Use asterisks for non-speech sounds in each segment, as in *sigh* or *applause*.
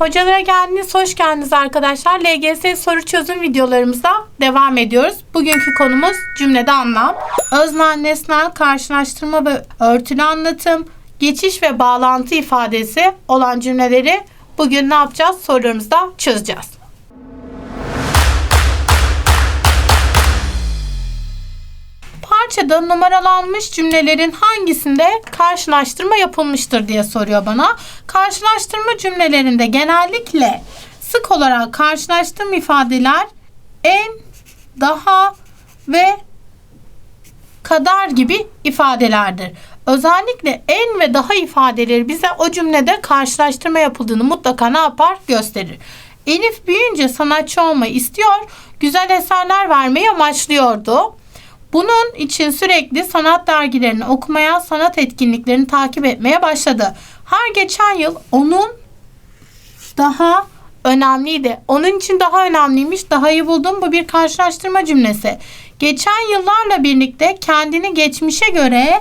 Hocalara geldiniz, hoş geldiniz arkadaşlar. LGS soru çözüm videolarımıza devam ediyoruz. Bugünkü konumuz cümlede anlam. Öznel, nesnel, karşılaştırma ve örtülü anlatım, geçiş ve bağlantı ifadesi olan cümleleri bugün ne yapacağız? Sorularımızda çözeceğiz. Parçada numaralanmış cümlelerin hangisinde karşılaştırma yapılmıştır diye soruyor bana. Karşılaştırma cümlelerinde genellikle sık olarak karşılaştığım ifadeler en, daha ve kadar gibi ifadelerdir. Özellikle en ve daha ifadeleri bize o cümlede karşılaştırma yapıldığını mutlaka ne yapar? Gösterir. Elif büyüyünce sanatçı olmayı istiyor, güzel eserler vermeyi amaçlıyordu. Bunun için sürekli sanat dergilerini okumaya, sanat etkinliklerini takip etmeye başladı. Her geçen yıl onun daha önemliydi. Onun için daha önemliymiş. Daha iyi buldum. Bu bir karşılaştırma cümlesi. Geçen yıllarla birlikte kendini geçmişe göre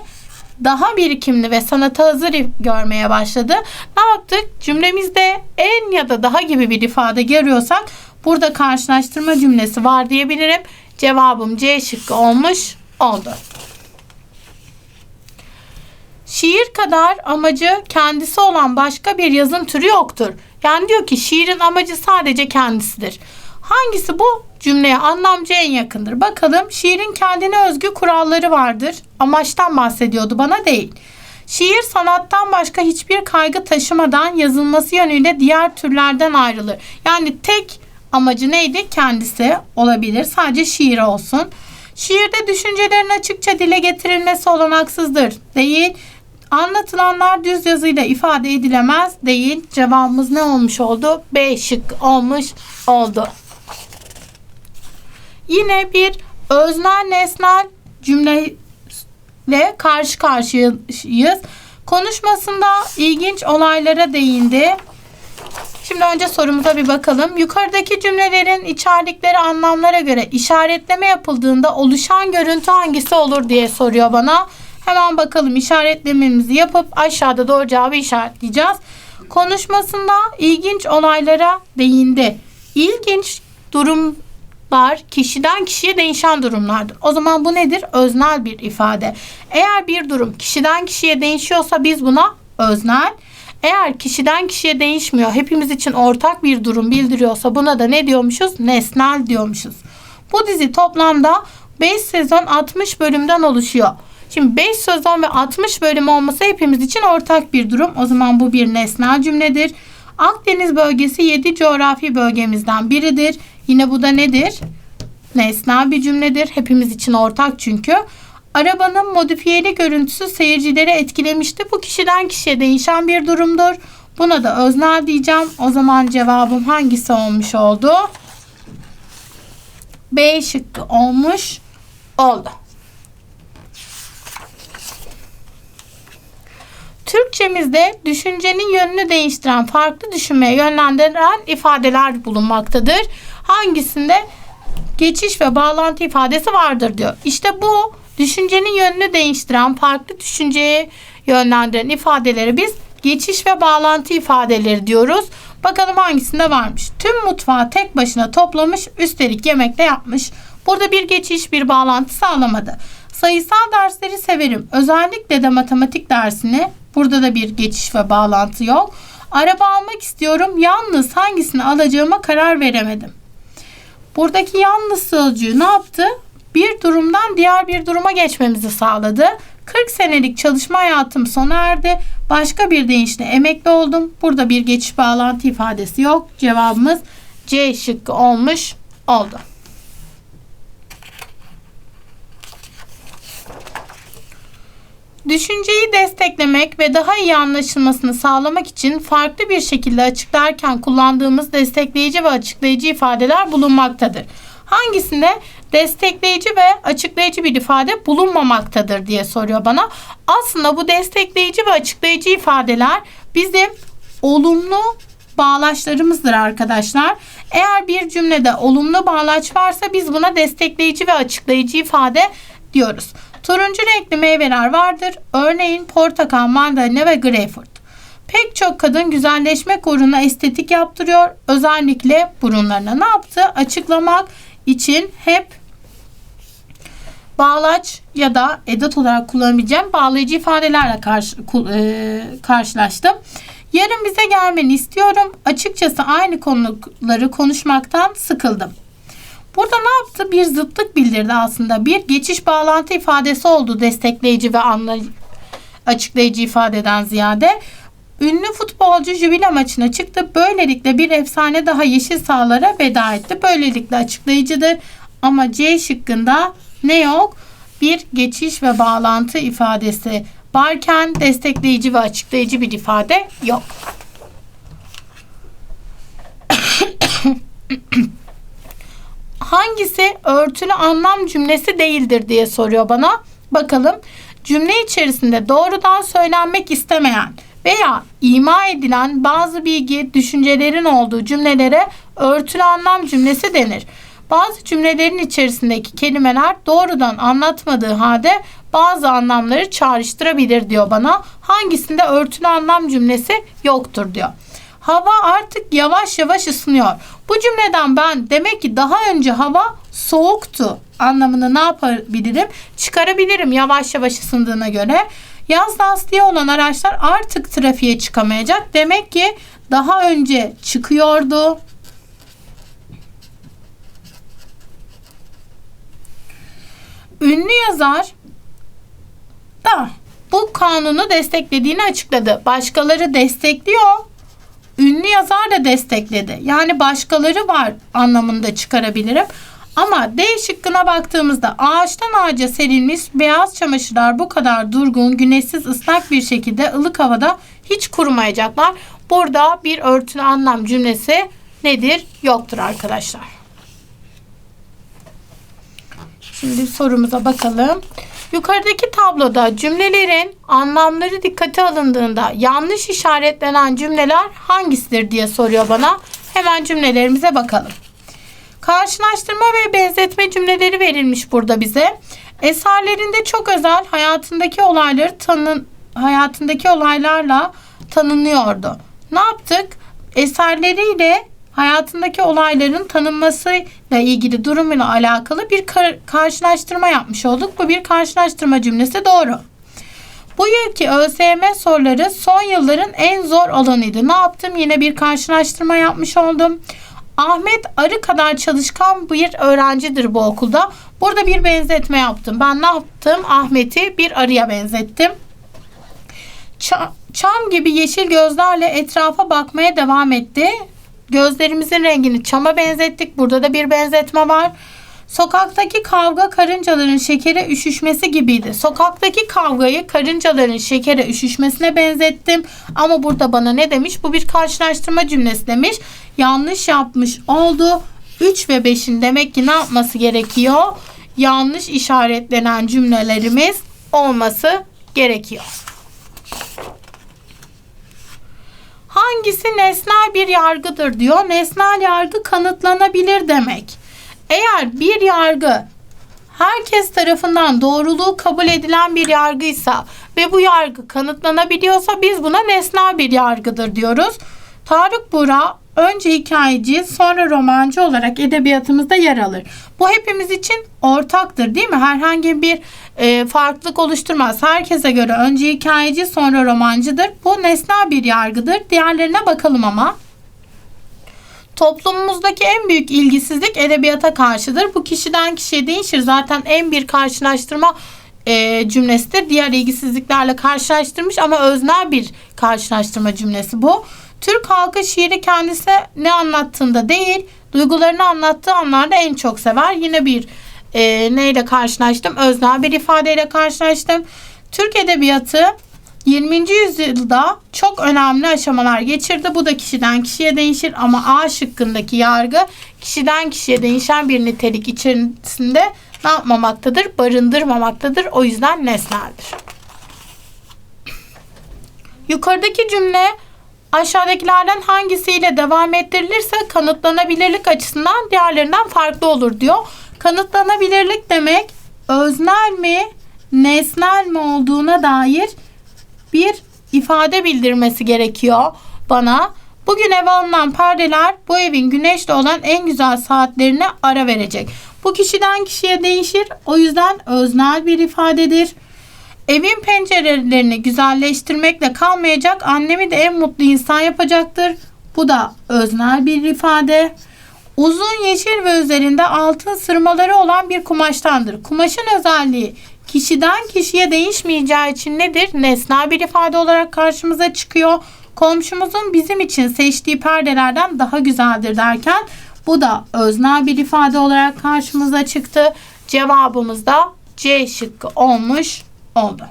daha birikimli ve sanata hazır görmeye başladı. Ne yaptık? Cümlemizde en ya da daha gibi bir ifade görüyorsak burada karşılaştırma cümlesi var diyebilirim. Cevabım C şıkkı olmuş oldu. Şiir kadar amacı kendisi olan başka bir yazım türü yoktur. Yani diyor ki şiirin amacı sadece kendisidir. Hangisi bu cümleye anlamcı en yakındır? Bakalım şiirin kendine özgü kuralları vardır. Amaçtan bahsediyordu bana değil. Şiir sanattan başka hiçbir kaygı taşımadan yazılması yönüyle diğer türlerden ayrılır. Yani tek amacı neydi? Kendisi olabilir. Sadece şiir olsun. Şiirde düşüncelerin açıkça dile getirilmesi olanaksızdır. Değil. Anlatılanlar düz yazıyla ifade edilemez değil. Cevabımız ne olmuş oldu? B şık olmuş oldu. Yine bir öznel nesnel cümleyle karşı karşıyayız. Konuşmasında ilginç olaylara değindi. Şimdi önce sorumuza bir bakalım. Yukarıdaki cümlelerin içerdikleri anlamlara göre işaretleme yapıldığında oluşan görüntü hangisi olur diye soruyor bana. Hemen bakalım işaretlememizi yapıp aşağıda doğru cevabı işaretleyeceğiz. Konuşmasında ilginç olaylara değindi. İlginç durumlar kişiden kişiye değişen durumlardır. O zaman bu nedir? Öznel bir ifade. Eğer bir durum kişiden kişiye değişiyorsa biz buna öznel, eğer kişiden kişiye değişmiyor, hepimiz için ortak bir durum bildiriyorsa buna da ne diyormuşuz? Nesnel diyormuşuz. Bu dizi toplamda 5 sezon 60 bölümden oluşuyor. Şimdi 5 sezon ve 60 bölüm olması hepimiz için ortak bir durum. O zaman bu bir nesnel cümledir. Akdeniz bölgesi 7 coğrafi bölgemizden biridir. Yine bu da nedir? Nesnel bir cümledir. Hepimiz için ortak çünkü. Arabanın modifiyeli görüntüsü seyircileri etkilemişti. Bu kişiden kişiye değişen bir durumdur. Buna da öznel diyeceğim. O zaman cevabım hangisi olmuş oldu? B şıkkı olmuş oldu. Türkçemizde düşüncenin yönünü değiştiren, farklı düşünmeye yönlendiren ifadeler bulunmaktadır. Hangisinde geçiş ve bağlantı ifadesi vardır diyor. İşte bu düşüncenin yönünü değiştiren, farklı düşünceye yönlendiren ifadeleri biz geçiş ve bağlantı ifadeleri diyoruz. Bakalım hangisinde varmış. Tüm mutfağı tek başına toplamış, üstelik yemek de yapmış. Burada bir geçiş, bir bağlantı sağlamadı. Sayısal dersleri severim. Özellikle de matematik dersini. Burada da bir geçiş ve bağlantı yok. Araba almak istiyorum. Yalnız hangisini alacağıma karar veremedim. Buradaki yalnız sözcüğü ne yaptı? Bir durumdan diğer bir duruma geçmemizi sağladı. 40 senelik çalışma hayatım sona erdi. Başka bir deyişle emekli oldum. Burada bir geçiş bağlantı ifadesi yok. Cevabımız C şıkkı olmuş oldu. Düşünceyi desteklemek ve daha iyi anlaşılmasını sağlamak için farklı bir şekilde açıklarken kullandığımız destekleyici ve açıklayıcı ifadeler bulunmaktadır. Hangisinde destekleyici ve açıklayıcı bir ifade bulunmamaktadır diye soruyor bana. Aslında bu destekleyici ve açıklayıcı ifadeler bizim olumlu bağlaçlarımızdır arkadaşlar. Eğer bir cümlede olumlu bağlaç varsa biz buna destekleyici ve açıklayıcı ifade diyoruz. Turuncu renkli meyveler vardır. Örneğin portakal, mandalina ve greyfurt. Pek çok kadın güzelleşmek uğruna estetik yaptırıyor. Özellikle burunlarına ne yaptı? Açıklamak için hep bağlaç ya da edat olarak kullanabileceğim bağlayıcı ifadelerle karşı, e, karşılaştım. Yarın bize gelmeni istiyorum. Açıkçası aynı konuları konuşmaktan sıkıldım. Burada ne yaptı? Bir zıtlık bildirdi aslında. Bir geçiş bağlantı ifadesi oldu destekleyici ve anla açıklayıcı ifadeden ziyade. Ünlü futbolcu jübile maçına çıktı. Böylelikle bir efsane daha yeşil sahalara veda etti. Böylelikle açıklayıcıdır. Ama C şıkkında ne yok? Bir geçiş ve bağlantı ifadesi varken destekleyici ve açıklayıcı bir ifade yok. *coughs* Hangisi örtülü anlam cümlesi değildir diye soruyor bana. Bakalım cümle içerisinde doğrudan söylenmek istemeyen veya ima edilen bazı bilgi, düşüncelerin olduğu cümlelere örtülü anlam cümlesi denir. Bazı cümlelerin içerisindeki kelimeler doğrudan anlatmadığı halde bazı anlamları çağrıştırabilir diyor bana. Hangisinde örtülü anlam cümlesi yoktur diyor. Hava artık yavaş yavaş ısınıyor. Bu cümleden ben demek ki daha önce hava soğuktu anlamını ne yapabilirim? Çıkarabilirim yavaş yavaş ısındığına göre. Yaz lastiği olan araçlar artık trafiğe çıkamayacak. Demek ki daha önce çıkıyordu. Ünlü yazar da bu kanunu desteklediğini açıkladı. Başkaları destekliyor. Ünlü yazar da destekledi. Yani başkaları var anlamında çıkarabilirim. Ama D şıkkına baktığımızda ağaçtan ağaca serilmiş beyaz çamaşırlar bu kadar durgun, güneşsiz, ıslak bir şekilde ılık havada hiç kurumayacaklar. Burada bir örtülü anlam cümlesi nedir? Yoktur arkadaşlar. Şimdi sorumuza bakalım. Yukarıdaki tabloda cümlelerin anlamları dikkate alındığında yanlış işaretlenen cümleler hangisidir diye soruyor bana. Hemen cümlelerimize bakalım. Karşılaştırma ve benzetme cümleleri verilmiş burada bize. Eserlerinde çok özel hayatındaki olayları tanın hayatındaki olaylarla tanınıyordu. Ne yaptık? Eserleriyle hayatındaki olayların tanınmasıyla ilgili durumuyla alakalı bir kar- karşılaştırma yapmış olduk. Bu bir karşılaştırma cümlesi doğru. Bu yılki ÖSYM soruları son yılların en zor olanıydı. Ne yaptım? Yine bir karşılaştırma yapmış oldum. Ahmet arı kadar çalışkan bir öğrencidir bu okulda. Burada bir benzetme yaptım. Ben ne yaptım? Ahmet'i bir arıya benzettim. Çam gibi yeşil gözlerle etrafa bakmaya devam etti. Gözlerimizin rengini çama benzettik. Burada da bir benzetme var. Sokaktaki kavga karıncaların şekere üşüşmesi gibiydi. Sokaktaki kavgayı karıncaların şekere üşüşmesine benzettim. Ama burada bana ne demiş? Bu bir karşılaştırma cümlesi demiş. Yanlış yapmış oldu. 3 ve 5'in demek ki ne yapması gerekiyor? Yanlış işaretlenen cümlelerimiz olması gerekiyor. Hangisi nesnel bir yargıdır diyor. Nesnel yargı kanıtlanabilir demek. Eğer bir yargı herkes tarafından doğruluğu kabul edilen bir yargıysa ve bu yargı kanıtlanabiliyorsa biz buna nesnel bir yargıdır diyoruz. Tarık Bura önce hikayeci sonra romancı olarak edebiyatımızda yer alır. Bu hepimiz için ortaktır değil mi? Herhangi bir e, farklılık oluşturmaz. Herkese göre önce hikayeci sonra romancıdır. Bu nesnel bir yargıdır. Diğerlerine bakalım ama. Toplumumuzdaki en büyük ilgisizlik edebiyata karşıdır. Bu kişiden kişiye değişir. Zaten en bir karşılaştırma e, cümlesidir. Diğer ilgisizliklerle karşılaştırmış ama öznel bir karşılaştırma cümlesi bu. Türk halkı şiiri kendisi ne anlattığında değil, duygularını anlattığı anlarda en çok sever. Yine bir e, neyle karşılaştım? Öznel bir ifadeyle karşılaştım. Türk edebiyatı 20. yüzyılda çok önemli aşamalar geçirdi. Bu da kişiden kişiye değişir ama A şıkkındaki yargı kişiden kişiye değişen bir nitelik içerisinde ne yapmamaktadır? Barındırmamaktadır. O yüzden nesneldir. Yukarıdaki cümle aşağıdakilerden hangisiyle devam ettirilirse kanıtlanabilirlik açısından diğerlerinden farklı olur diyor. Kanıtlanabilirlik demek öznel mi, nesnel mi olduğuna dair bir ifade bildirmesi gerekiyor bana. Bugün eve alınan perdeler bu evin güneşle olan en güzel saatlerine ara verecek. Bu kişiden kişiye değişir. O yüzden öznel bir ifadedir. Evin pencerelerini güzelleştirmekle kalmayacak. Annemi de en mutlu insan yapacaktır. Bu da öznel bir ifade. Uzun yeşil ve üzerinde altın sırmaları olan bir kumaştandır. Kumaşın özelliği kişiden kişiye değişmeyeceği için nedir? Nesnel bir ifade olarak karşımıza çıkıyor. Komşumuzun bizim için seçtiği perdelerden daha güzeldir derken bu da öznel bir ifade olarak karşımıza çıktı. Cevabımız da C şıkkı olmuş oldu.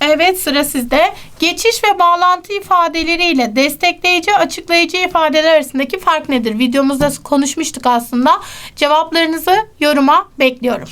Evet sıra sizde. Geçiş ve bağlantı ifadeleriyle destekleyici, açıklayıcı ifadeler arasındaki fark nedir? Videomuzda konuşmuştuk aslında. Cevaplarınızı yoruma bekliyorum.